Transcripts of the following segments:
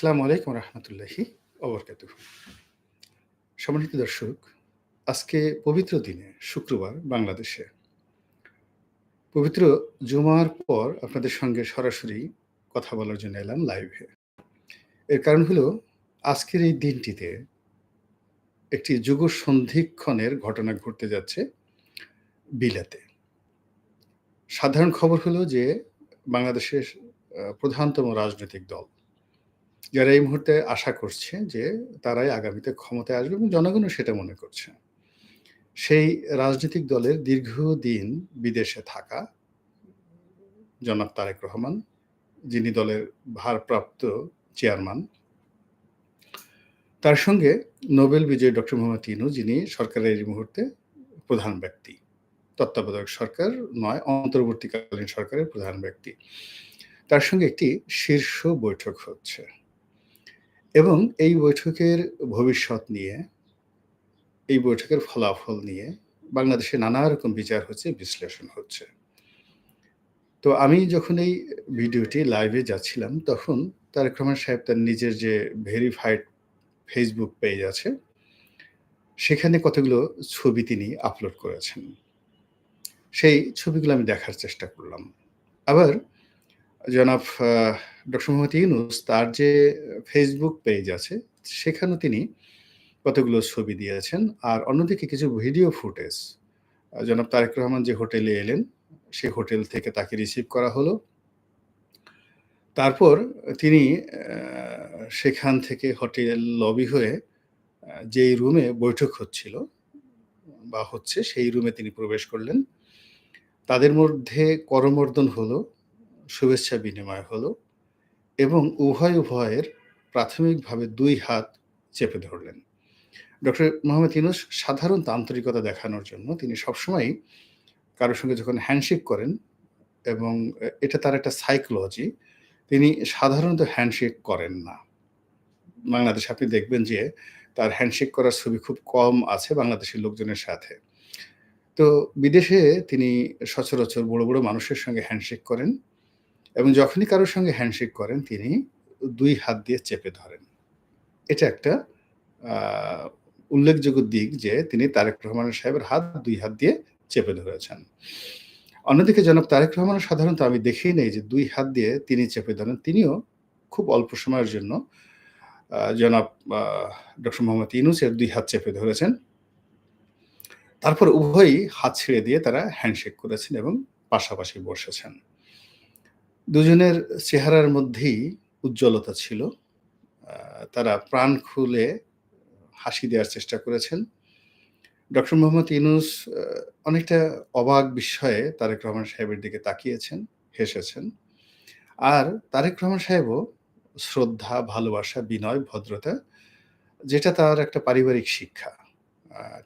আসসালামু আলাইকুম রহমতুল্লাহি অবরকাতুহ সম্মানিত দর্শক, আজকে পবিত্র দিনে শুক্রবার বাংলাদেশে। পবিত্র জুমার পর আপনাদের সঙ্গে সরাসরি কথা বলার জন্য এলাম লাইভে। এর কারণ হলো, আজকের এই দিনটিতে একটি যুগ সন্ধিক্ষণের ঘটনা ঘটতে যাচ্ছে বিলাতে। সাধারণ খবর হলো যে বাংলাদেশের প্রধানতম রাজনৈতিক দল যারা এই মুহূর্তে আশা করছে যে তারাই আগামীতে ক্ষমতায় আসবে এবং জনগণও সেটা মনে করছে। সেই রাজনৈতিক দলের দীর্ঘদিন বিদেশে থাকা জনাব তারেক রহমান, যিনি দলের ভারপ্রাপ্ত চেয়ারম্যান, তার সঙ্গে নোবেল বিজয়ী ডক্টর মোহাম্মদ ইনু যিনি সরকারের এই মুহূর্তে প্রধান ব্যক্তি, তত্ত্বাবধায়ক সরকার নয়, অন্তর্বর্তীকালীন সরকারের প্রধান ব্যক্তি। তার সঙ্গে একটি শীর্ষ বৈঠক হচ্ছে। এবং এই বৈঠকের ভবিষ্যৎ নিয়ে, এই বৈঠকের ফলাফল নিয়ে বাংলাদেশে নানা রকম বিচার হচ্ছে, বিশ্লেষণ হচ্ছে। তো আমি যখন এই ভিডিওটি লাইভে যাচ্ছিলাম, তখন তারেক রহমান সাহেব তার নিজের যে ভেরিফাইড ফেসবুক পেজ আছে, সেখানে কতগুলো ছবি তিনি আপলোড করেছেন। সেই ছবিগুলো আমি দেখার চেষ্টা করলাম। আবার জনাব ডক্টর মোহাম্মদ ইউনুস, তার যে ফেসবুক পেজ আছে, সেখানেও তিনি কতগুলো ছবি দিয়েছেন। আর অন্যদিকে কিছু ভিডিও ফুটেজ জনাব তারেক রহমান যে হোটেলে এলেন, সে হোটেল থেকে তাকে রিসিভ করা হলো। তারপর তিনি সেখান থেকে হোটেল লবি হয়ে যেই রুমে বৈঠক হচ্ছিল, বা হচ্ছে, সেই রুমে তিনি প্রবেশ করলেন। তাদের মধ্যে করমর্দন হলো শুভেচ্ছা বিনিময় হলো এবং উভয় উভয়ের প্রাথমিকভাবে দুই হাত চেপে ধরলেন। ডক্টর মোহাম্মদ ইউনুস সাধারণ আন্তরিকতা দেখানোর জন্য তিনি সবসময় কারোর সঙ্গে যখন হ্যান্ডশেক করেন এবং এটা তার একটা সাইকোলজি, তিনি সাধারণত হ্যান্ডশেক করেন না। বাংলাদেশে আপনি দেখবেন যে তার হ্যান্ডশেক করার ছবি খুব কম আছে বাংলাদেশের লোকজনের সাথে। তো বিদেশে তিনি সচরাচর বড় বড় মানুষের সঙ্গে হ্যান্ডশেক করেন। এবং যখনই কারোর সঙ্গে হ্যান্ডশেক করেন, তিনি দুই হাত দিয়ে চেপে ধরেন। এটা একটা উল্লেখযোগ্য দিক যে তিনি তারেক রহমান সাহেবের হাত দুই হাত দিয়ে চেপে ধরেছেন। অন্যদিকে জনাব তারেক রহমান সাধারণত আমি দেখেই নেই যে দুই হাত দিয়ে তিনি চেপে ধরেন। তিনিও খুব অল্প সময়ের জন্য জনাব ডক্টর মোহাম্মদ ইউনুসের দুই হাত চেপে ধরেছেন। তারপর উভয়ই হাত ছেড়ে দিয়ে তারা হ্যান্ডশেক করেছেন এবং পাশাপাশি বসেছেন। দুজনের চেহারার মধ্যেই উজ্জ্বলতা ছিল। তারা প্রাণ খুলে হাসি দেওয়ার চেষ্টা করেছেন। ডক্টর মোহাম্মদ ইনুস অনেকটা অবাক বিস্ময়ে তারেক রহমান সাহেবের দিকে তাকিয়েছেন, হেসেছেন। আর তারেক রহমান সাহেবও শ্রদ্ধা, ভালোবাসা, বিনয়, ভদ্রতা, যেটা তার একটা পারিবারিক শিক্ষা।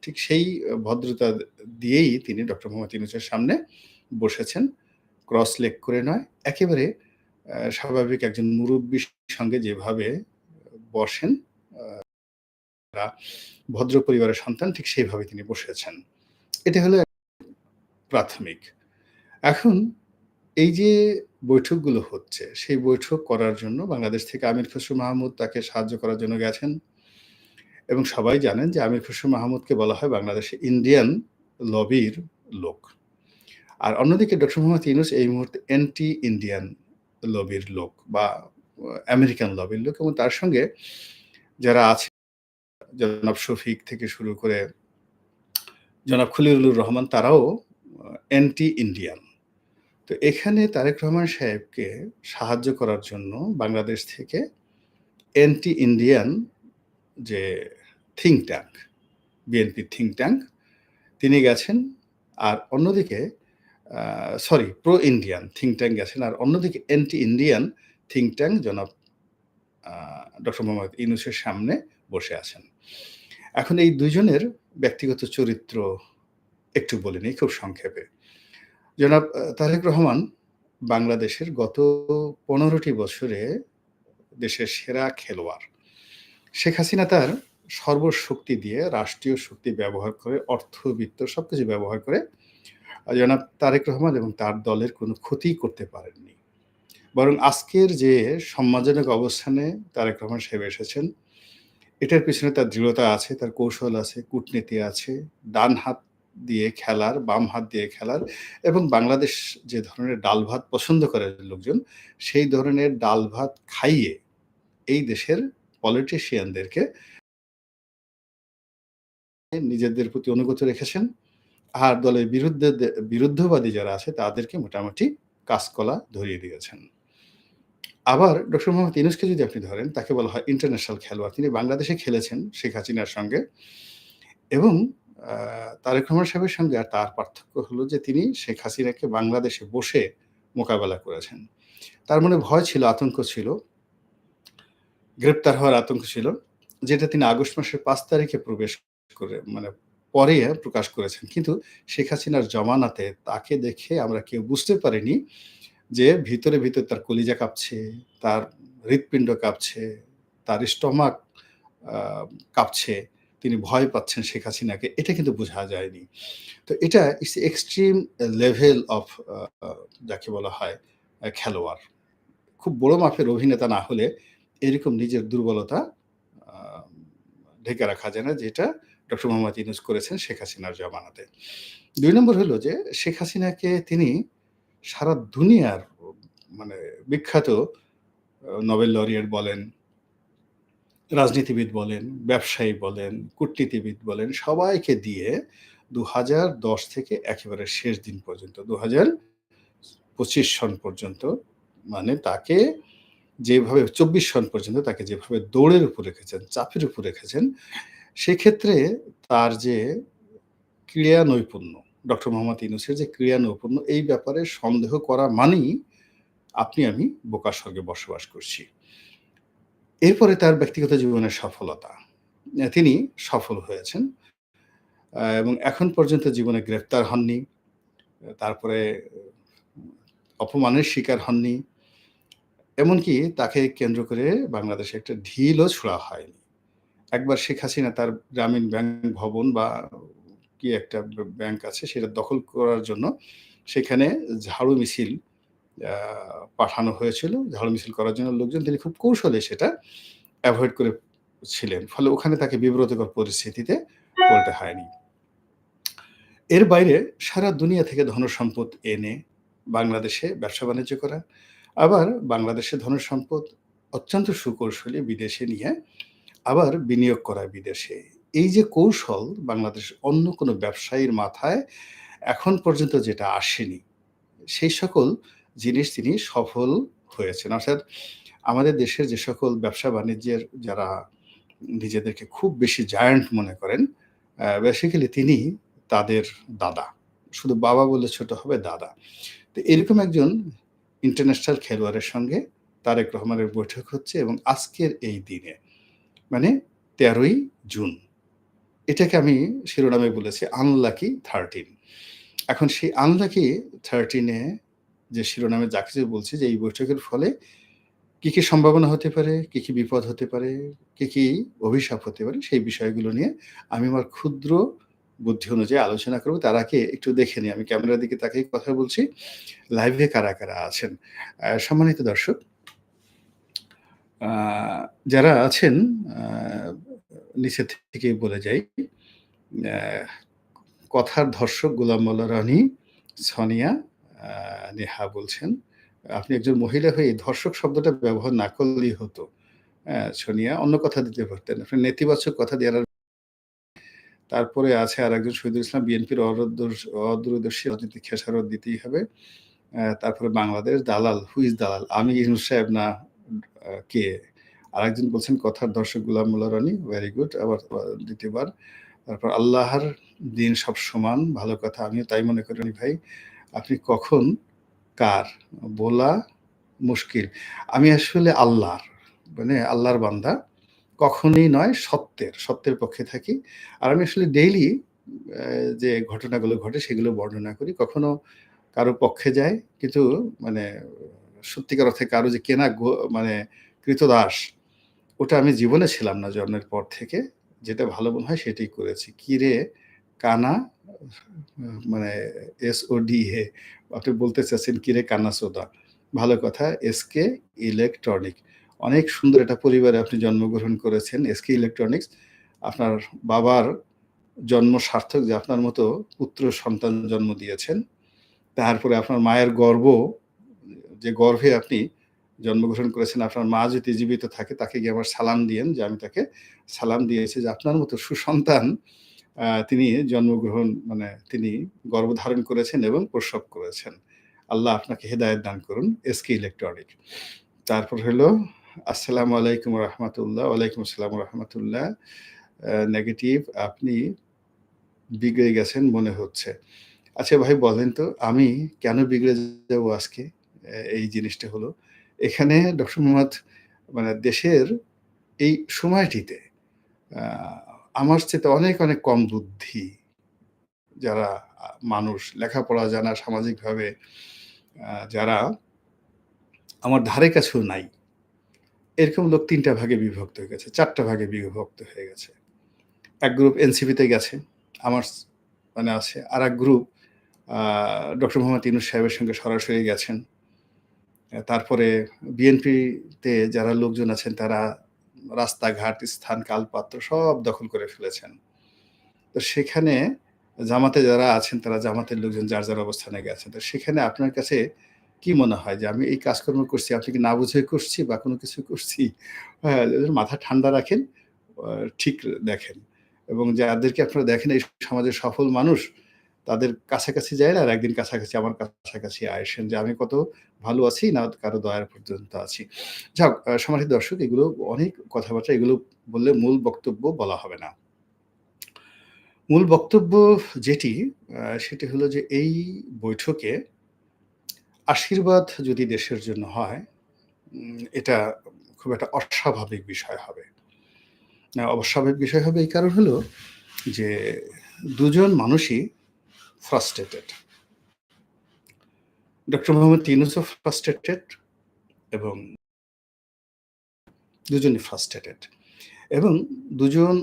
ঠিক সেই ভদ্রতা দিয়েই তিনি ডক্টর মোহাম্মদ ইনুসের সামনে বসেছেন। ক্রস লেগ করে নয়, একেবারে স্বাভাবিক একজন মুরব্বীর সঙ্গে যেভাবে বসেন ভদ্র পরিবারের সন্তান, ঠিক সেইভাবে তিনি বসেছেন। এটা হলো প্রাথমিক। এখন এই যে বৈঠকগুলো হচ্ছে, সেই বৈঠক করার জন্য বাংলাদেশ থেকে আমির খসরু মাহমুদ তাকে সাহায্য করার জন্য গেছেন। এবং সবাই জানেন যে আমির খসরু মাহমুদকে বলা হয় বাংলাদেশে ইন্ডিয়ান লবির লোক। আর অন্যদিকে ডক্টর মোহাম্মদ ইউনুস এই মুহূর্তে অ্যান্টি ইন্ডিয়ান লবির লোক বা আমেরিকান লবির লোক এবং তার সঙ্গে যারা আছে, জনাব শফিক থেকে শুরু করে জনাব খলিলুর রহমান, তারাও অ্যান্টি ইন্ডিয়ান তো এখানে তারেক রহমান সাহেবকে সাহায্য করার জন্য বাংলাদেশ থেকে অ্যান্টি ইন্ডিয়ান যে think tank BNP think tank তিনি গেছেন। আর অন্যদিকে sorry pro Indian think tank গেছেন আর অন্যদিকে অ্যান্টি ইন্ডিয়ান থিঙ্ক ট্যাঙ্ক জনাব ডক্টর মোহাম্মদ ইউনুসের সামনে বসে আছেন। এখন এই দুজনের ব্যক্তিগত চরিত্র একটু বলে নিই, খুব সংক্ষেপে। জনাব তারেক রহমান বাংলাদেশের গত পনেরোটি বছরে দেশের সেরা খেলোয়াড়। শেখ হাসিনা তার সর্বশক্তি দিয়ে রাষ্ট্রীয় শক্তি ব্যবহার করে, অর্থবিত্ত সবকিছু ব্যবহার করে জনাব তারেক রহমান এবং তার দলের কোনো ক্ষতি করতে পারেননি বরং আজকের যে সম্মানজনক অবস্থানে তারেক রহমান সাহেব এসেছেন, এটার পেছনে তার দৃঢ়তা আছে, তার কৌশল আছে, কূটনীতি আছে, ডান হাত দিয়ে খেলার, বাম হাত দিয়ে খেলার এবং বাংলাদেশ যে ধরনের ডাল-ভাত পছন্দ করে লোকজন, সেই ধরনের ডাল-ভাত খাইয়ে এই দেশের পলিটিশিয়ানদেরকে নিজেদের প্রতি অনুগত রেখেছেন। আর দলের বিরুদ্ধে বিরুদ্ধবাদী যারা আছে তাদেরকে মোটামুটি কাঁচকলা ধরিয়ে দিয়েছেন। আবার ডক্টর মোহাম্মদ ইউনূসকে যদি আপনি ধরেন, তাকে বলা হয় ইন্টারন্যাশনাল খেলোয়াড়। তিনি বাংলাদেশে খেলেছেন শেখ হাসিনার সঙ্গে এবং তারেক রহমান সাহেবের সঙ্গে আর তার পার্থক্য হলো যে তিনি শেখ হাসিনাকে বাংলাদেশে বসে মোকাবেলা করেছেন। তার মনে ভয় ছিল, আতঙ্ক ছিল। গ্রেপ্তার হওয়ার আতঙ্ক ছিল। যেটা তিনি আগস্ট মাসের পাঁচ তারিখে প্রবেশ করে মানে পরে প্রকাশ করেছেন। কিন্তু শেখ হাসিনার জমানাতে তাকে দেখে আমরা কেউ বুঝতে পারিনি যে ভিতরে, ভিতরে তার কলিজা কাঁপছে, তার হৃৎপিণ্ড কাঁপছে, তার স্টমাক কাঁপছে। তিনি ভয় পাচ্ছেন শেখ হাসিনাকে। এটা কিন্তু বোঝা যায়নি। তো এটা ইটস এক্সট্রিম লেভেল অফ যাকে বলা হয় খেলোয়াড়। খুব বড় মাপের অভিনেতা না হলে এরকম নিজের দুর্বলতা ঢেকে রাখা যায় না যেটা ডক্টর মোহাম্মদ ইউনূস করেছেন শেখ হাসিনার জমানাতে। দুই নম্বর হলো যে শেখ হাসিনাকে তিনি সারা দুনিয়ার মানে বিখ্যাত নোবেল লরিয়েট বলেন রাজনীতিবিদ বলেন, ব্যবসায়ী বলেন, কূটনীতিবিদ বলেন সবাইকে দিয়ে ২০১০ থেকে একেবারে শেষ দিন পর্যন্ত ২০২৫ সন পর্যন্ত মানে তাকে যেভাবে ২৪ সন পর্যন্ত তাকে যেভাবে দৌড়ের উপর রেখেছেন, চাপের উপর রেখেছেন, সেক্ষেত্রে তার যে ক্রীড়া নৈপুণ্য, ডক্টর মোহাম্মদ ইউনূসের যে ক্রীড়া নৈপুণ্য এই ব্যাপারে সন্দেহ করা মানেই আপনি আমি বোকার স্বর্গে বসবাস করছি। এরপরে তার ব্যক্তিগত জীবনের সফলতা। তিনি সফল হয়েছেন। এবং এখন পর্যন্ত জীবনে গ্রেফতার হননি। তারপরে অপমানের শিকার হননি। এমনকি তাকে কেন্দ্র করে বাংলাদেশে একটা ঢিলও ছোড়া হয়নি। একবার শেখ হাসিনা তার গ্রামীণ ব্যাংক ভবন বা কি একটা ব্যাংক আছে সেটা দখল করার জন্য সেখানে ঝাড়ু মিছিল পাঠানো হয়েছিল। ঝাড়ু মিছিল করার জন্য লোকজন তিনি খুব কৌশলে সেটা অ্যাভয়েড করে ছিলেন। ফলে ওখানে তাকে বিব্রতকর পরিস্থিতিতে পড়তে হয়নি। এর বাইরে সারা দুনিয়া থেকে ধনসম্পদ এনে বাংলাদেশে ব্যবসা-বাণিজ্য করা, আবার বাংলাদেশের ধনসম্পদ অত্যন্ত সুকৌশলী বিদেশে নিয়ে আবার বিনিয়োগ করা বিদেশে। এই যে কৌশল বাংলাদেশের অন্য কোনো ব্যবসায়ীর মাথায় এখন পর্যন্ত যেটা আসেনি, সেই সকল জিনিস তিনি সফল হয়েছেন। অর্থাৎ আমাদের দেশের যে সকল ব্যবসা-বাণিজ্যের যারা নিজেদেরকে খুব বেশি জায়ান্ট মনে করেন, বেসিক্যালি তিনি তাদের দাদা। শুধু বাবা বলে ছোট হবে দাদা। তো এরকম একজন ইন্টারন্যাশনাল খেলোয়াড়ের সঙ্গে তারেক রহমানের বৈঠক হচ্ছে এবং আজকের এই দিনে মানে ১৩ই জুন। এটাকে আমি শিরোনামে বলেছি আনলাকি 13 এখন সেই আনলাকি থার্টিনে যে শিরোনামে যা কিছু বলছি যে এই বৈঠকের ফলে কি, কি সম্ভাবনা হতে পারে, কি, কি বিপদ হতে পারে, কি, কি অভিশাপ হতে পারে সেই বিষয়গুলো নিয়ে আমি আমার ক্ষুদ্র বুদ্ধি অনুযায়ী আলোচনা করব। তার আগে একটু দেখে নিই। আমি ক্যামেরার দিকে তাকিয়ে কথা বলছি। লাইভে কারা, কারা আছেন? সম্মানিত দর্শক যারা আছেন নিচে থেকে বলে যাই। কথার ধর্ষক গোলাম মোল্লা রনি, সোনিয়া, নেহা বলছেন। আপনি একজন মহিলা হয়ে ধর্ষক শব্দটা ব্যবহার না করলেই হতো। সোনিয়া অন্য কথা দিতে পারতেন। আপনি নেতিবাচক কথা দেওয়ার তারপরে আছে আর একজন শহীদুল ইসলাম বিএনপির অদূরদর্শী রাজনীতিক খেসারত দিতেই হবে। তারপরে বাংলাদেশ দালাল, হুইজ দালাল? আমি ইউনূস সাহেব না কে? আরেকজন বলছেন কথার দর্শক গোলাম রনি, ভেরি গুড। আবার দ্বিতীয়বার তারপর আল্লাহর দিন সব সমান, ভালো কথা। আমিও তাই মনে করি ভাই। আপনি কখন কার? বলা মুশকিল। আমি আসলে আল্লাহর। মানে আল্লাহর বান্দা। কখনই নয় সত্যের, সত্যের পক্ষে থাকি। আর আমি আসলে ডেইলি যে ঘটনাগুলো ঘটে সেগুলো বর্ণনা করি। কখনো কারও পক্ষে যায় কিন্তু মানে সত্যিকার অর্থে কারও যে কেনা মানে ক্রীতদাস ওটা আমি জীবনে ছিলাম না জন্মের পর থেকে। যেটা ভালো মনে হয় সেটাই করেছি। কিরে কানা মানে এস ও ডি এ আপনি বলতে চাচ্ছেন কিরে কানা সোদা ভালো কথা। SK electronic. অনেক সুন্দর একটা পরিবারে আপনি জন্মগ্রহণ করেছেন। SK electronics. আপনার বাবার জন্ম সার্থক যে আপনার মতো পুত্র সন্তান জন্ম দিয়েছেন। তারপরে আপনার মায়ের গর্ব যে গর্ভে আপনি জন্মগ্রহণ করেছেন, আপনার মা যদি জীবিত থাকে তাকে গিয়ে আমার সালাম দিয়েন যে আমি তাকে সালাম দিয়েছি যে আপনার মতো সুসন্তান তিনি জন্মগ্রহণ মানে তিনি গর্ভধারণ করেছেন এবং প্রসব করেছেন। আল্লাহ আপনাকে হেদায়েত দান করুন। SK electronic. তারপর হলো আসসালামু আলাইকুম রাহমাতুল্লাহ। ওয়ালাইকুম আসসালাম রাহমাতুল্লাহ। নেগেটিভ আপনি বিগড়ে গেছেন মনে হচ্ছে। আচ্ছা ভাই বলেন তো আমি কেন বিগড়ে যাব আজকে? এই জিনিসটা হলো এখানে ডক্টর মোহাম্মদ মানে দেশের এই সময়টিতে আমার চেয়ে অনেক, অনেক কম বুদ্ধি যারা মানুষ লেখাপড়া জানা সামাজিকভাবে যারা আমার ধারে কাছেও নাই। এরকম লোক ৩ টা ভাগে বিভক্ত হয়ে গেছে। ৪ টা ভাগে বিভক্ত হয়ে গেছে। এক গ্রুপ এনসিপিতে গেছে। আমার মানে আছে। আর এক গ্রুপ ডক্টর মোহাম্মদ ইউনূস সাহেবের সঙ্গে সরাসরি গেছেন। তারপরে বিএনপিতে যারা লোকজন আছেন তারা রাস্তাঘাট, স্থান, কালপাত্র সব দখল করে ফেলেছেন। তো সেখানে জামাতে যারা আছেন তারা জামাতের লোকজন যার, যার অবস্থানে গেছেন। তো সেখানে আপনার কাছে কি মনে হয় যে আমি এই কাজকর্ম করছি, আপনি কি না বুঝে করছি বা কোনো কিছু করছি? হ্যাঁ, মাথা ঠান্ডা রাখেন, ঠিক দেখেন। এবং যাদেরকে আপনারা দেখেন এই সমাজের সফল মানুষ তাদের কাছাকাছি যায়েন আর একদিন কাছাকাছি আমার কাছাকাছি আসেন যে আমি কত ভালো আছি না কারও দয়ার পর্যন্ত আছি। যাক সম্মানিত দর্শক এগুলো অনেক কথাবার্তা এগুলো বললে মূল বক্তব্য বলা হবে না। মূল বক্তব্য যেটি সেটি হলো যে এই বৈঠকে আশীর্বাদ যদি দেশের জন্য হয়, এটা খুব একটা অস্বাভাবিক বিষয় হবে। অস্বাভাবিক বিষয় হবে এই কারণ হলো যে দুজন মানুষই ফ্রাস্ট্রেটেড। ডক্টর মোহাম্মদ ইউনূসও ফ্রাস্ট্রেটেড এবং দুজনই ফ্রাস্ট্রেটেড এবং দুজন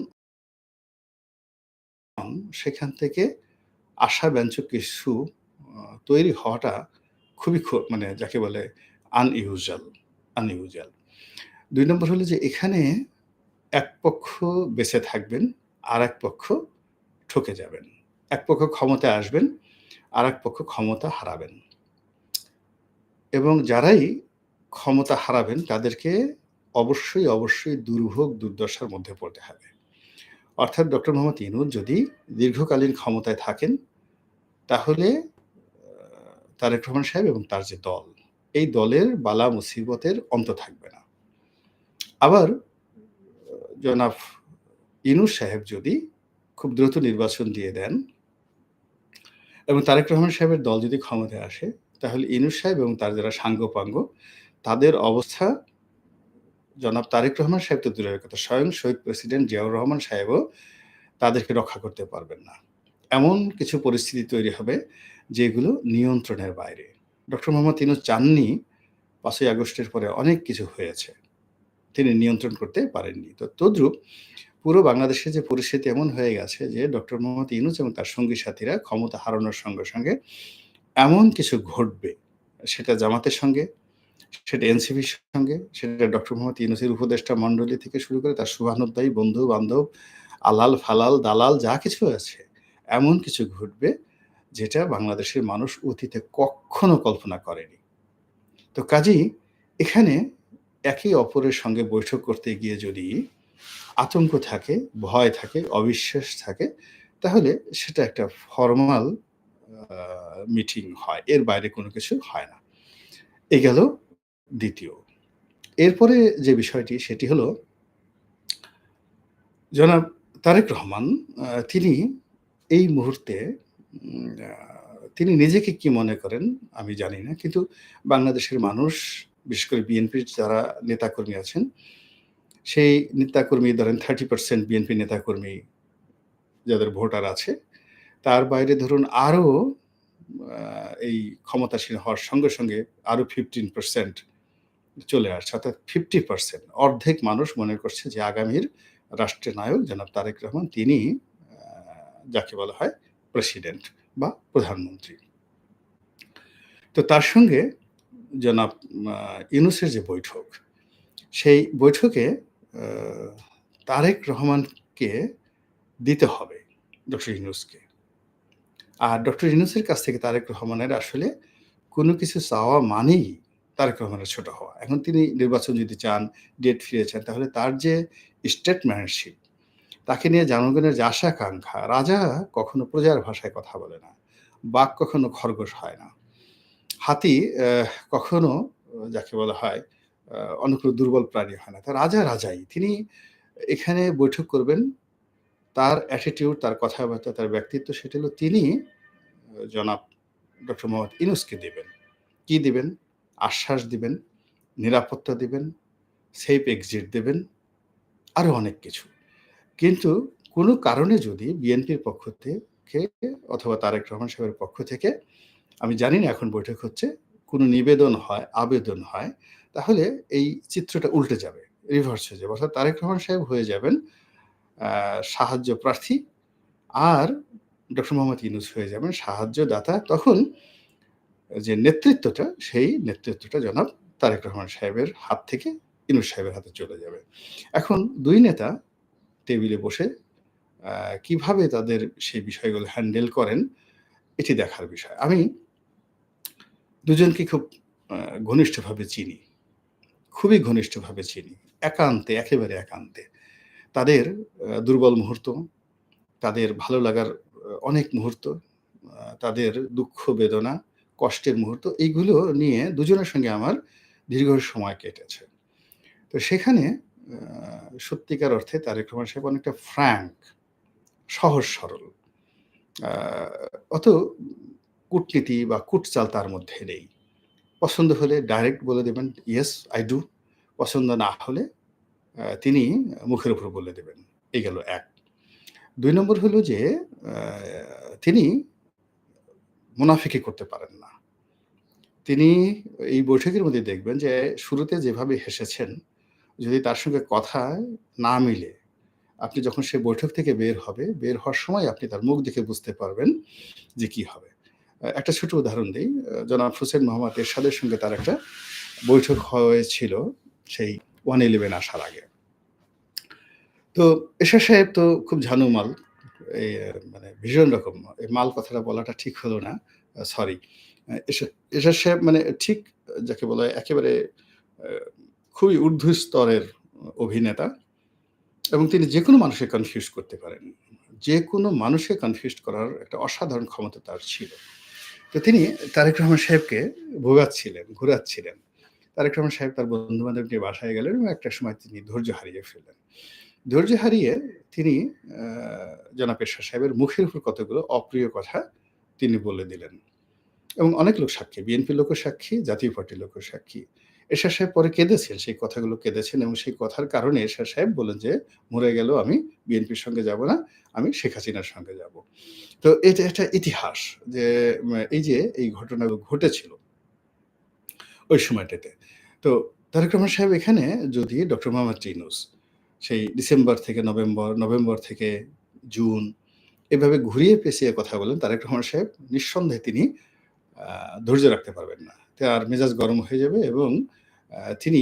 সেখান থেকে আশাব্যঞ্জক কিছু আ তৈরি হওয়াটা খুবই মানে যাকে বলে আনইউজুয়াল, আনইউজুয়াল। ২ নম্বর হলো যে এখানে এক পক্ষ বেঁচে থাকবেন, আর এক পক্ষ ঠকে যাবেন। এক পক্ষ ক্ষমতায় আসবেন, আরেক পক্ষ ক্ষমতা হারাবেন। এবং যারাই ক্ষমতা হারাবেন তাদেরকে অবশ্যই, অবশ্যই দুর্ভোগ দুর্দশার মধ্যে পড়তে হবে। অর্থাৎ ডক্টর মোহাম্মদ ইউনূস যদি দীর্ঘকালীন ক্ষমতায় থাকেন তাহলে তারেক রহমান সাহেব এবং তার যে দল, এই দলের বালা মুসিবতের অন্ত থাকবে না। আবার জনাব ইউনূস সাহেব যদি খুব দ্রুত নির্বাচন দিয়ে দেন এবং তারেক রহমান সাহেবের দল যদি ক্ষমতায় আসে তাহলে ইউনূস সাহেব এবং তার যারা সাঙ্গপাঙ্গ তাদের অবস্থা জনাব তারেক রহমান সাহেব তো দূরের কথা, স্বয়ং শহীদ প্রেসিডেন্ট জিয়াউর রহমান সাহেবও তাদেরকে রক্ষা করতে পারবেন না। এমন কিছু পরিস্থিতি তৈরি হবে যেগুলো নিয়ন্ত্রণের বাইরে। ডক্টর মোহাম্মদ ইউনূস চাননি পাঁচই আগস্টের পরে অনেক কিছু হয়েছে। তিনি নিয়ন্ত্রণ করতে পারেননি। তো তদ্রূপ পুরো বাংলাদেশে যে পরিস্থিতি এমন হয়ে গেছে যে ডক্টর মোহাম্মদ ইউনূস এবং তার সঙ্গী সাথীরা ক্ষমতা হারানোর সঙ্গে, সঙ্গে এমন কিছু ঘটবে সেটা জামাতের সঙ্গে, সেটা এনসিপির সঙ্গে, সেটা ডক্টর মোহাম্মদ ইউনূসের উপদেষ্টা মণ্ডলী থেকে শুরু করে তার শুভানুধ্যায়ী বন্ধু-বান্ধব, আলাল, ফালাল, দালাল যা কিছু আছে এমন কিছু ঘটবে যেটা বাংলাদেশের মানুষ অতীতে কক্ষনো কল্পনা করেনি। তো কাজেই এখানে একে অপরের সঙ্গে বৈঠক করতে গিয়ে যদি আতঙ্ক থাকে, ভয় থাকে, অবিশ্বাস থাকে তাহলে সেটা একটা ফর্মাল মিটিং হয়। এর বাইরে কোনো কিছু হয় না। এ গেল দ্বিতীয় এরপরে যে বিষয়টি সেটি হলো জনাব তারেক রহমান তিনি এই মুহূর্তে তিনি নিজেকে কি মনে করেন আমি জানি না। কিন্তু বাংলাদেশের মানুষ বিশেষ করে বিএনপির যারা নেতাকর্মী আছেন, সেই নেতাকর্মী ধরেন 30% বিএনপি নেতাকর্মী যাদের ভোটার আছে, তার বাইরে ধরুন আরও এই ক্ষমতাসীন হওয়ার সঙ্গে, সঙ্গে আরও ফিফটিন পার্সেন্ট চলে আসছে। অর্থাৎ 50% অর্ধেক মানুষ মনে করছে যে আগামীর রাষ্ট্রের নায়ক জনাব তারেক রহমান তিনি যাকে বলা হয় প্রেসিডেন্ট বা প্রধানমন্ত্রী। তো তার সঙ্গে জনাব ইউনূসের যে বৈঠক, সেই বৈঠকে তারেক রহমানকে দিতে হবে ডক্টর ইউনূসকে। আর ডক্টর ইউনূসের কাছ থেকে তারেক রহমানের আসলে কোনো কিছু চাওয়া মানেই তারেক রহমানের ছোট হওয়া। এখন তিনি নির্বাচন যদি চান, ডেট ফিরিয়ে চান তাহলে তার যে স্টেটম্যানশিপ, তাকে নিয়ে জনগণের যে আশা-আকাঙ্ক্ষা, রাজা কখনো প্রজার ভাষায় কথা বলে না। বাঘ কখনো খরগোশ হয় না। হাতি কখনো যাকে বলা হয় অন্য কোনো দুর্বল প্রাণী হয় না। তো রাজা রাজাই। তিনি এখানে বৈঠক করবেন। তার অ্যাটিটিউড, তার কথাবার্তা, তার ব্যক্তিত্ব সেটা হলো তিনি জনাব ডক্টর মোহাম্মদ ইনুসকে দিবেন। কি দিবেন? আশ্বাস দিবেন, নিরাপত্তা দিবেন, সেফ এক্সিট দেবেন, আরও অনেক কিছু। কিন্তু কোনো কারণে যদি বিএনপির পক্ষ থেকে অথবা তারেক রহমান সাহেবের পক্ষ থেকে আমি জানি না এখন বৈঠক হচ্ছে, কোনো নিবেদন হয়, আবেদন হয়, তাহলে এই চিত্রটা উল্টে যাবে। রিভার্স হয়ে যাবে। অর্থাৎ তারেক রহমান সাহেব হয়ে যাবেন সাহায্য প্রার্থী আর ডক্টর মোহাম্মদ ইউনূস হয়ে যাবেন সাহায্যদাতা। তখন যে নেতৃত্বটা, সেই নেতৃত্বটা জনাব তারেক রহমান সাহেবের হাত থেকে ইউনূস সাহেবের হাতে চলে যাবে। এখন দুই নেতা টেবিলে বসে কীভাবে তাদের সেই বিষয়গুলো হ্যান্ডেল করেন, এটি দেখার বিষয়। আমি দুজনকে খুব ঘনিষ্ঠভাবে চিনি। খুবই ঘনিষ্ঠভাবে চিনি। একান্তে, একেবারে একান্তে। তাদের দুর্বল মুহূর্ত, তাদের ভালো লাগার অনেক মুহূর্ত, তাদের দুঃখ বেদনা, কষ্টের মুহূর্ত এইগুলো নিয়ে দুজনের সঙ্গে আমার দীর্ঘ সময় কেটেছে। তো সেখানে সত্যিকার অর্থে তারেক রহমান সাহেব অনেকটা ফ্র্যাঙ্ক, সহজ সরল। অত কূটনীতি বা কুটচাল তার মধ্যে নেই। পছন্দ হলে ডাইরেক্ট বলে দেবেন, "ইয়েস, আই ডু।" পছন্দ না হলে তিনি মুখের উপর বলে দেবেন। এই গেল ১। ২ নম্বর হলো যে তিনি মুনাফিকি করতে পারেন না। তিনি এই বৈঠকের মধ্যে দেখবেন যে শুরুতে যেভাবে হেসেছেন, যদি তার সঙ্গে কথা না মিলে, আপনি যখন সে বৈঠক থেকে বের হবে, বের হওয়ার সময় আপনি তার মুখ দেখে বুঝতে পারবেন যে কি হবে। একটা ছোট উদাহরণ দিই জনাব হোসেন মোহাম্মদ এরশাদের সঙ্গে তার একটা বৈঠক হয়েছিল সেই 111 আসার আগে। তো এরশাদ সাহেব তো খুব ঝানু মাল। মানে ভীষণ রকম। এই মাল কথাটা বলাটা ঠিক হলো না। সরি। এরশাদ সাহেব মানে ঠিক যাকে বলা হয় একেবারে খুবই ঊর্ধ্ব স্তরের অভিনেতা এবং তিনি যে কোনো মানুষকে কনফিউজ করতে পারেন। যে কোনো মানুষকে কনফিউজ করার একটা অসাধারণ ক্ষমতা তার ছিল। তো তিনি তারেক রহমান সাহেবকে ভোগাচ্ছিলেন, ঘোরাচ্ছিলেন। তারেক রহমান সাহেব তার বন্ধু-বান্ধব নিয়ে বাসায় গেলেন এবং একটা সময় তিনি ধৈর্য হারিয়ে ফেললেন। ধৈর্য হারিয়ে তিনি জনাপেশা সাহেবের মুখের উপর কতগুলো অপ্রিয় কথা তিনি বলে দিলেন। এবং অনেক লোক সাক্ষী। বিএনপি লোক সাক্ষী, জাতীয় পার্টির লোক সাক্ষী। এরশাদ সাহেব পরে কেঁদেছেন, সেই কথাগুলো কেঁদেছেন এবং সেই কথার কারণে এরশাদ সাহেব বললেন যে, "মরে গেলেও আমি বিএনপির সঙ্গে যাব না, আমি শেখ হাসিনার সঙ্গে যাব।" তো এটা একটা ইতিহাস যে এই যে এই ঘটনাগুলো ঘটেছিল ওই সময়টাতে। তো তারেক রহমান সাহেব এখানে যদি ডক্টর মোহাম্মদ ইউনূস সেই ডিসেম্বর থেকে নভেম্বর, নভেম্বর থেকে জুন এভাবে ঘুরিয়ে পেঁচিয়ে কথা বলেন, তারেক রহমান সাহেব নিঃসন্দেহে তিনি ধৈর্য রাখতে পারবেন না। তার মেজাজ গরম হয়ে যাবে এবং তিনি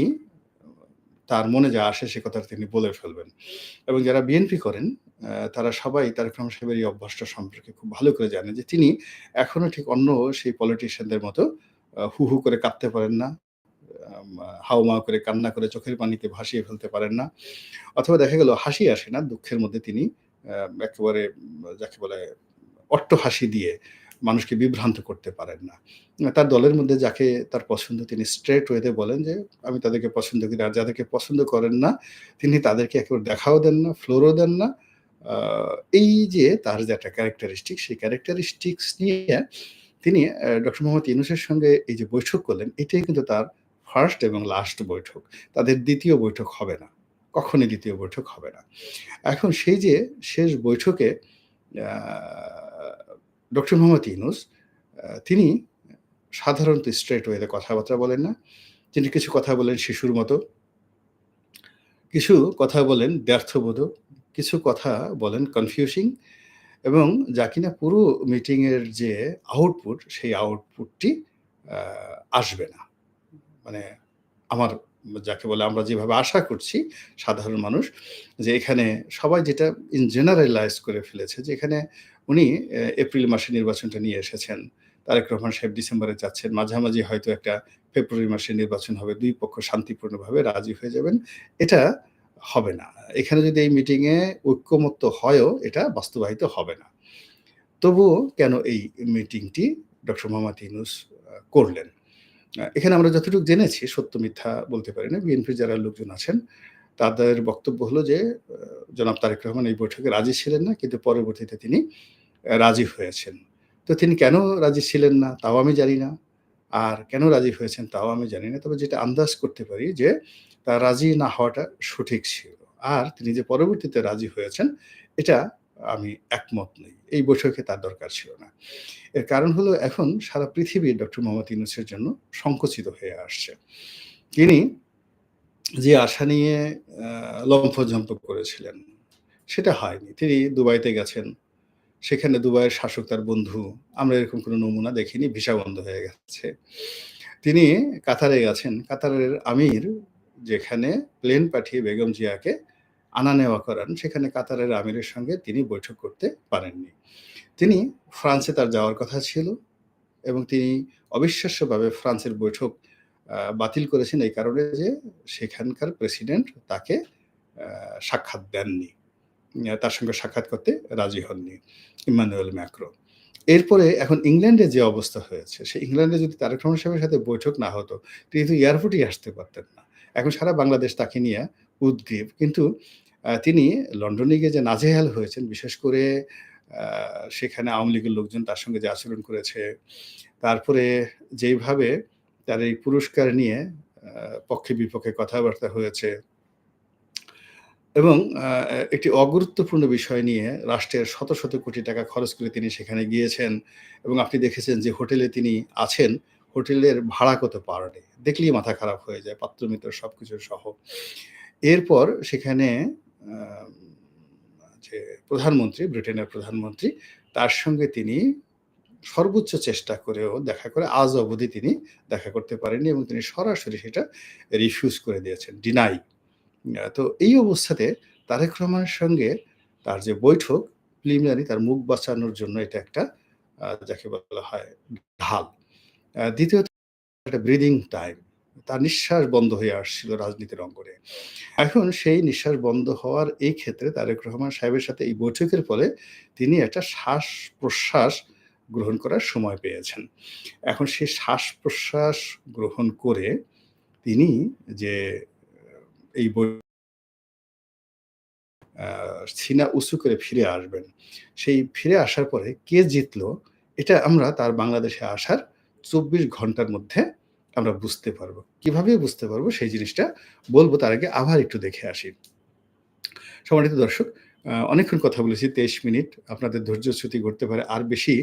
তার মনে যা আসে সে কথা তিনি বলে ফেলবেন। এবং যারা বিএনপি করেন তারা সবাই তারেক রহমান সাহেবের এই অভ্যাসটা সম্পর্কে খুব ভালো করে জানেন যে তিনি এখনও ঠিক অন্য সেই পলিটিশিয়ানদের মতো হু, হু করে কাঁদতে পারেন না। হাউমাউ করে কান্না করে চোখের পানিতে ভাসিয়ে ফেলতে পারেন না। অথবা দেখা গেল হাসি আসে না, দুঃখের মধ্যে তিনি একেবারে যাকে বলে অট্ট হাসি দিয়ে মানুষকে বিভ্রান্ত করতে পারেন না। তার দলের মধ্যে যাকে তার পছন্দ তিনি স্ট্রেইট ওয়েতে বলেন যে, "আমি তাদেরকে পছন্দ করি।" আর যাদেরকে পছন্দ করেন না, তিনি তাদেরকে একেবারে দেখাও দেন না, ফ্লোরও দেন না। এই যে তার যে একটা ক্যারেক্টারিস্টিক, সেই ক্যারেক্টারিস্টিক্স নিয়ে তিনি ডক্টর মোহাম্মদ ইউনূসের সঙ্গে এই যে বৈঠক করলেন, এটাই কিন্তু তার ফার্স্ট এবং লাস্ট বৈঠক। তাদের দ্বিতীয় বৈঠক হবে না। কখনই দ্বিতীয় বৈঠক হবে না। এখন সেই যে শেষ বৈঠকে ডক্টর মোহাম্মদ ইউনূস তিনি সাধারণত স্ট্রেইট ওয়েতে কথাবার্তা বলেন না। তিনি কিছু কথা বলেন শিশুর মতো। কিছু কথা বলেন দ্ব্যর্থবোধক, কিছু কথা বলেন কনফিউশিং এবং যা কিনা পুরো মিটিংয়ের যে আউটপুট, সেই আউটপুটটি আসবে না। মানে আমার যাকে বলে আমরা যেভাবে আশা করছি সাধারণ মানুষ যে এখানে সবাই যেটা ইন জেনারেলাইজ করে ফেলেছে যে এখানে উনি এপ্রিল মাসে নির্বাচনটা নিয়ে এসেছেন। তারেক রহমান সাহেব ডিসেম্বরে যাচ্ছেন। মাঝামাঝি হয়তো একটা ফেব্রুয়ারি মাসে নির্বাচন হবে। দুই পক্ষ শান্তিপূর্ণভাবে রাজি হয়ে যাবেন। এটা হবে না। এখানে যদি এই মিটিংয়ে ঐক্যমত্য হয়ও, এটা বাস্তবায়িত হবে না। তবুও কেন এই মিটিংটি ডক্টর মোহাম্মদ ইউনুস করলেন? এখানে আমরা যতটুকু জেনেছি, সত্য মিথ্যা বলতে পারি না। বিএনপির যারা লোকজন আছেন, তাদের বক্তব্য হলো যে জনাব তারেক রহমান এই বৈঠকে রাজি ছিলেন না। কিন্তু পরবর্তীতে তিনি রাজি হয়েছেন। তো তিনি কেন রাজি ছিলেন না তাও আমি জানি না। আর কেন রাজি হয়েছেন তাও আমি জানি না। তবে যেটা আন্দাজ করতে পারি যে তার রাজি না হওয়াটা সঠিক ছিল। আর তিনি যে পরবর্তীতে রাজি হয়েছেন, এটা আমি একমত নই। এই বৈঠকে তার দরকার ছিল না। এর কারণ হলো এখন সারা পৃথিবী ডক্টর মোহাম্মদ ইউনুসের জন্য সংকুচিত হয়ে আসছে। তিনি যে আশা নিয়ে লম্ফঝম্প করেছিলেন, সেটা হয়নি। তিনি দুবাইতে গেছেন। সেখানে দুবাইয়ের শাসক তার বন্ধু। আমরা এরকম কোনো নমুনা দেখিনি। ভিসা বন্ধ হয়ে গেছে। তিনি কাতারে গেছেন। কাতারের আমির যেখানে প্লেন পাঠিয়ে বেগম জিয়াকে আনা নেওয়া করান, সেখানে কাতারের আমিরের সঙ্গে তিনি বৈঠক করতে পারেননি। তিনি ফ্রান্সে তার যাওয়ার কথা ছিল এবং তিনি অবিশ্বাস্যভাবে ফ্রান্সের বৈঠক বাতিল করেছেন এই কারণে যে সেখানকার প্রেসিডেন্ট তাকে সাক্ষাৎ দেননি। তার সঙ্গে সাক্ষাৎ করতে রাজি হননি ইম্মানুয়েল ম্যাক্রো। এরপরে এখন ইংল্যান্ডে যে অবস্থা হয়েছে, সেই ইংল্যান্ডে যদি তারেক রহমান সাহেবের সাথে বৈঠক না হতো, তিনি তো এয়ারপোর্টেই আসতে পারতেন না। এখন সারা বাংলাদেশ তাকে নিয়ে উদ্গ্রীব কিন্তু তিনি লন্ডনে গিয়ে যে নাজেহাল হয়েছেন বিশেষ করে সেখানে আওয়ামী লীগের লোকজন তার সঙ্গে যে আচরণ করেছে, তারপরে যেইভাবে তার এই পুরস্কার নিয়ে পক্ষে বিপক্ষে কথাবার্তা হয়েছে এবং একটি অগুরুত্বপূর্ণ বিষয় নিয়ে রাষ্ট্রের শত, শত কোটি টাকা খরচ করে তিনি সেখানে গিয়েছেন এবং আপনি দেখেছেন যে হোটেলে তিনি আছেন, হোটেলের ভাড়া কত পার। দেখলেই মাথা খারাপ হয়ে যায় পাত্র-মিত্র সবকিছু সহ। এরপর সেখানে যে প্রধানমন্ত্রী, ব্রিটেনের প্রধানমন্ত্রী তার সঙ্গে তিনি সর্বোচ্চ চেষ্টা করেও দেখা করে আজ অবধি তিনি দেখা করতে পারেননি এবং তিনি সরাসরি সেটা রিফিউজ করে দিয়েছেন। ডিনাই। তো এই অবস্থাতে তারেক রহমানের সঙ্গে তার যে বৈঠক প্রিলিমিনারি তার মুখ বাঁচানোর জন্য এটা একটা যাকে বলা হয় ঢাল। দ্বিতীয়ত একটা ব্রিদিং টাইম। তার নিঃশ্বাস বন্ধ হয়ে আসছিল রাজনীতির অঙ্গনে। এখন সেই নিঃশ্বাস বন্ধ হওয়ার এই ক্ষেত্রে তারেক রহমান সাহেবের সাথে এই বৈঠকের ফলে তিনি একটা শ্বাস-প্রশ্বাস গ্রহণ করার সময় পেয়েছেন। এখন সেই শ্বাস-প্রশ্বাস গ্রহণ করে তিনি যে এই বৈ আ সিনা উঁচু করে ফিরে আসবেন। সেই ফিরে আসার পরে কে জিতলো এটা আমরা তার বাংলাদেশে আসার ২৪ ঘণ্টার মধ্যে আমরা বুঝতে পারব কীভাবে বুঝতে পারব সেই জিনিসটা বলব তার আগে আবার একটু দেখে আসি। সম্মানিত দর্শক, অনেকক্ষণ কথা বলেছি ২৩ মিনিট। আপনাদের ধৈর্যচ্যুতি ঘটতে পারে। আর বেশি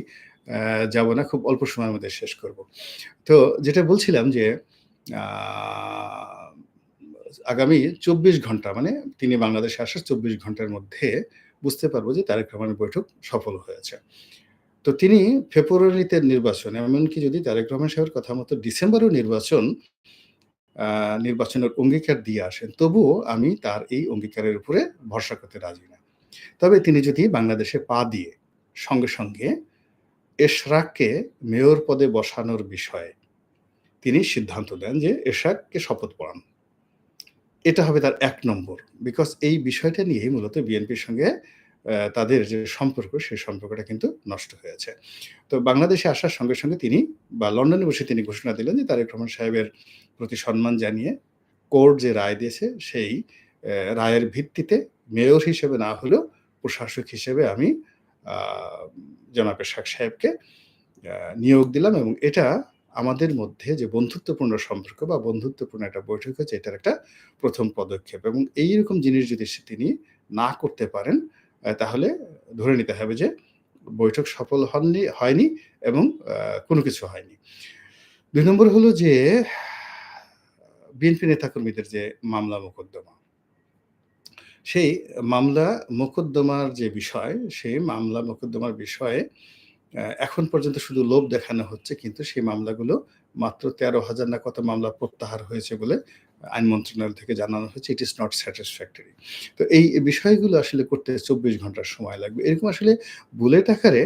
যাব না। খুব অল্প সময়ের মধ্যে শেষ করব। তো যেটা বলছিলাম যে আগামী ২৪ ঘণ্টা মানে তিনি বাংলাদেশে আসার ২৪ ঘণ্টার মধ্যে বুঝতে পারব যে তারেক রহমানের বৈঠক সফল হয়েছে। তো তিনি ফেব্রুয়ারিতে নির্বাচন এমনকি যদি তারেক রহমান সাহেবের কথা মতো ডিসেম্বরেও নির্বাচন নির্বাচনের অঙ্গীকার দিয়ে আসেন, তবুও আমি তার এই অঙ্গীকারের উপরে ভরসা করতে রাজি না। তবে তিনি যদি বাংলাদেশে পা দিয়ে সঙ্গে, সঙ্গে এশরাককে মেয়র পদে বসানোর বিষয়ে তিনি সিদ্ধান্ত দেন যে এশরাককে শপথ পড়ান। এটা হবে তার এক নম্বর। বিকজ এই বিষয়টা নিয়েই মূলত বিএনপির সঙ্গে তাদের যে সম্পর্ক সেই সম্পর্কটা কিন্তু নষ্ট হয়েছে। তো বাংলাদেশে আসার সঙ্গে, সঙ্গে তিনি বা লন্ডনে বসে তিনি ঘোষণা দিলেন যে তারেক রহমান সাহেবের প্রতি সম্মান জানিয়ে কোর্ট যে রায় দিয়েছে সেই রায়ের ভিত্তিতে মেয়র হিসেবে না হলেও প্রশাসক হিসেবে আমি আ জনাব এরশাদ সাহেবকে নিয়োগ দিলাম এবং এটা আমাদের মধ্যে যে বন্ধুত্বপূর্ণ সম্পর্ক বা বন্ধুত্বপূর্ণ একটা বৈঠক হয়েছে এটার একটা প্রথম পদক্ষেপ এবং এইরকম জিনিস যদি তিনি না করতে পারেন তাহলে ধরে নিতে হবে যে বৈঠক সফল হননি হয়নি এবং কোনো কিছু হয়নি। দুই নম্বর হলো যে বিএনপি নেতাকর্মীদের যে মামলা মোকদ্দমা। সেই মামলা মোকদ্দমার যে বিষয়, সেই মামলা মোকদ্দমার বিষয়ে এখন পর্যন্ত শুধু লোভ দেখানো হচ্ছে কিন্তু সেই মামলাগুলো মাত্র ১৩,০০০ না কত মামলা প্রত্যাহার হয়েছে বলে আইন মন্ত্রণালয় থেকে জানানো হয়েছে। It is not satisfactory. তো এই বিষয়গুলো আসলে করতে চব্বিশ ঘণ্টার সময় লাগবে। এরকম আসলে বুলেট আকারে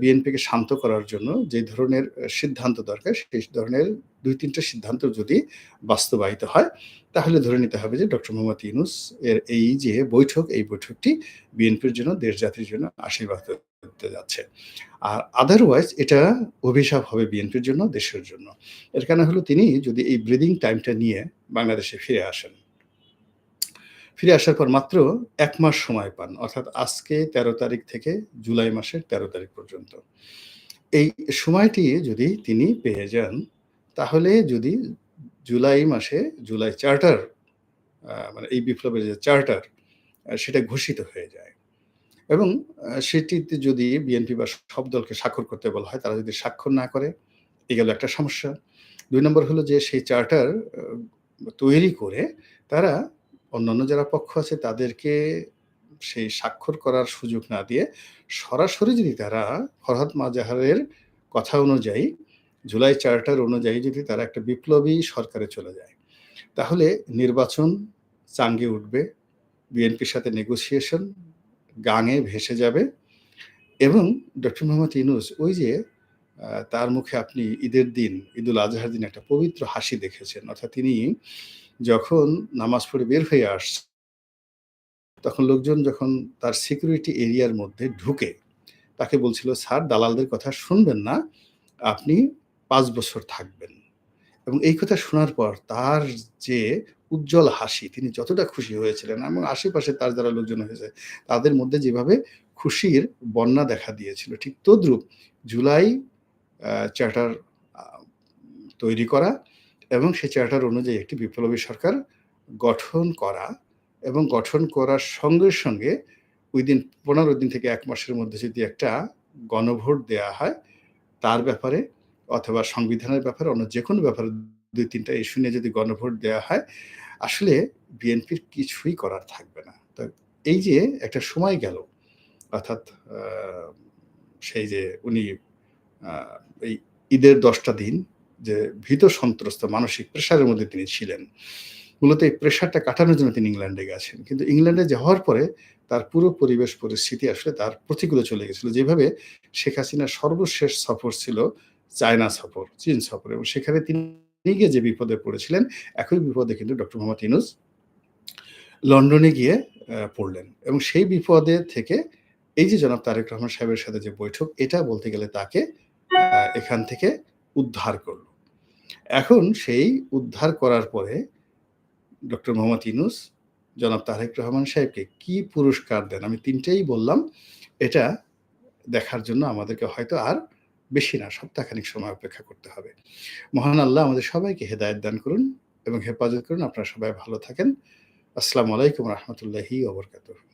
বিএনপিকে শান্ত করার জন্য যে ধরনের সিদ্ধান্ত দরকার সেই ধরনের ২-৩ টা সিদ্ধান্ত যদি বাস্তবায়িত হয়, তাহলে ধরে নিতে হবে যে ডক্টর মোহাম্মদ ইউনুস এর এই যে বৈঠক, এই বৈঠকটি বিএনপির জন্য, দেশ জাতির জন্য আশীর্বাদ করতে যাচ্ছে। আর আদারওয়াইজ এটা অভিশাপ হবে বিএনপির জন্য, দেশের জন্য। এর কারণে হলো তিনি যদি এই ব্রিদিং টাইমটা নিয়ে বাংলাদেশে ফিরে আসেন। ফিরে আসার পর মাত্র এক মাস সময় পান। অর্থাৎ আজকে ১৩ তারিখ থেকে জুলাই মাসের ১৩ তারিখ পর্যন্ত। এই সময়টি যদি তিনি পেয়ে যান, তাহলে যদি জুলাই মাসে জুলাই চার্টার মানে এই বিপ্লবের যে চার্টার সেটা ঘোষিত হয়ে যায়। এবং সেটিতে যদি বিএনপি বা সব দলকে স্বাক্ষর করতে বলা হয়, তারা যদি স্বাক্ষর না করে, এ গেল একটা সমস্যা। দুই নম্বর হলো যে সেই চার্টার তৈরি করে তারা অন্যান্য যারা পক্ষ আছে তাদেরকে সেই স্বাক্ষর করার সুযোগ না দিয়ে সরাসরি যদি তারা ফরহাদ মাজাহারের কথা অনুযায়ী জুলাই চার্টার অনুযায়ী যদি তারা একটা বিপ্লবী সরকারে চলে যায়, তাহলে নির্বাচন চাঙ্গে উঠবে, বিএনপির সাথে নেগোসিয়েশন গাঙে ভেসে যাবে এবং ডক্টর মোহাম্মদ ইউনুস ওই যে তার মুখে আপনি ঈদের দিন, ঈদুল আজহার দিন একটা পবিত্র হাসি দেখেছেন। অর্থাৎ তিনি যখন নামাজ পড়ে বের হয়ে আসছে তখন লোকজন যখন তার সিকিউরিটি এরিয়ার মধ্যে ঢুকে তাকে বলছিল, "স্যার দালালদের কথা শুনবেন না। আপনি পাঁচ বছর থাকবেন।" এবং এই কথা শোনার পর তার যে উজ্জ্বল হাসি, তিনি যতটা খুশি হয়েছিলেন এবং আশেপাশে তার যারা লোকজন হয়েছে, তাদের মধ্যে যেভাবে খুশির বন্যা দেখা দিয়েছিল, ঠিক তদ্রূপ জুলাই আ চার্টার তৈরি করা এবং সেই চার্টার অনুযায়ী একটি বিপ্লবী সরকার গঠন করা এবং গঠন করার সঙ্গে, সঙ্গে উইদিন ১৫ দিন থেকে এক মাসের মধ্যে যদি একটা গণভোট দেয়া হয়, তার ব্যাপারে অথবা সংবিধানের ব্যাপারে অন্য যে কোনো ব্যাপারে ২-৩ টা ইস্যু নিয়ে যদি গণভোট দেওয়া হয়, আসলে বিএনপির কিছুই করার থাকবে না। তো এই যে একটা সময় গেল, অর্থাৎ সেই যে উনি এই ঈদের দশটা দিন যে ভীত সন্ত্রস্ত মানসিক প্রেশারের মধ্যে তিনি ছিলেন। মূলত এই প্রেশারটা কাটানোর জন্য তিনি ইংল্যান্ডে গেছেন। কিন্তু ইংল্যান্ডে যাওয়ার পরে তার পুরো পরিবেশ পরিস্থিতি আসলে তার প্রতিকূলে চলে গেছিল। যেভাবে শেখ হাসিনার সর্বশেষ সফর ছিল চায়না সফর, চীন সফর এবং সেখানে তিনি গিয়ে যে বিপদে পড়েছিলেন, একই বিপদে কিন্তু ডক্টর মোহাম্মদ ইউনুস লন্ডনে গিয়ে পড়লেন এবং সেই বিপদে থেকে এই যে জনাব তারেক রহমান সাহেবের সাথে যে বৈঠক, এটা বলতে গেলে তাকে এখান থেকে উদ্ধার করল। এখন সেই উদ্ধার করার পরে ডক্টর মোহাম্মদ ইনুস জনাব তারেক রহমান সাহেবকে কি পুরস্কার দেন? আমি তিনটেই বললাম। এটা দেখার জন্য আমাদেরকে হয়তো আর বেশি না, সপ্তাহখানিক সময় অপেক্ষা করতে হবে। মহান আল্লাহ আমাদের সবাইকে হেদায়েত দান করুন এবং হেফাজত করুন। আপনারা সবাই ভালো থাকেন। আসসালামু আলাইকুম রহমতুল্লাহি ওয়া বারাকাতুহু।